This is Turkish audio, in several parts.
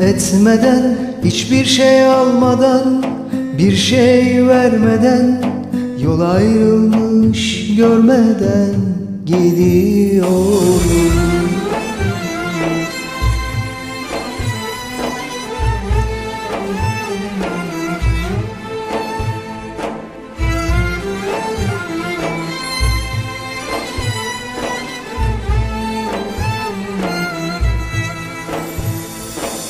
etmeden Hiçbir şey almadan bir şey vermeden Yol ayrılmış görmeden gidiyorum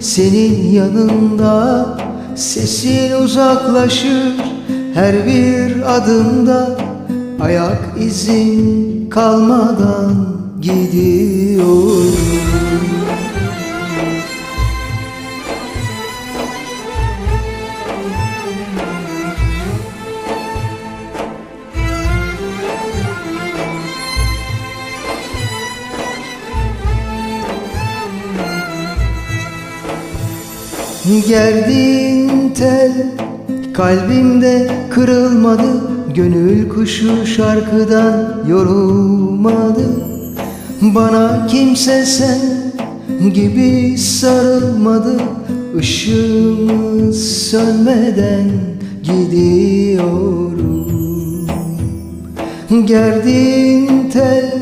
senin yanında Sesin uzaklaşır her bir adımda. Ayak izin kalmadan gidiyorum Gerdiğin tel kalbimde kırılmadı. Gönül kuşu şarkıdan yorulmadı. Bana kimse sen gibi sarılmadı. Işığımız sönmeden gidiyorum. Gerdiğin tel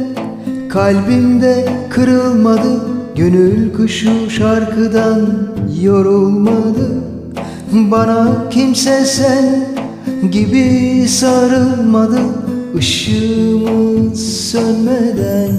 kalbimde kırılmadı Gönül kuşu şarkıdan yorulmadı. Bana kimse sen gibi sarılmadı. Işığımız sönmeden